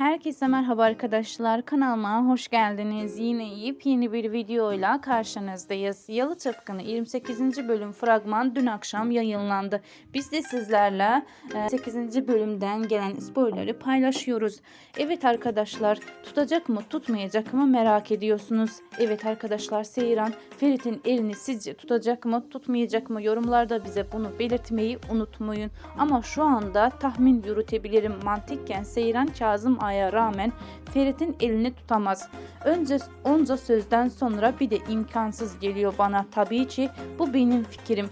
Herkese merhaba arkadaşlar. Kanalıma hoş geldiniz. Yine yepyeni bir videoyla karşınızdayız. Yalı Çapkını 28. bölüm fragman dün akşam yayınlandı. Biz de sizlerle e, 8. bölümden gelen spoilerleri paylaşıyoruz. Evet arkadaşlar tutacak mı tutmayacak mı merak ediyorsunuz. Evet arkadaşlar Seyran Ferit'in elini sizce tutacak mı tutmayacak mı yorumlarda bize bunu belirtmeyi unutmayın. Ama şu anda tahmin yürütebilirim mantıkken Seyran Kazım Ağa'ya rağmen Ferit'in elini tutamaz. Önce onca sözden sonra bir de imkansız geliyor bana. Tabii ki bu benim fikrim.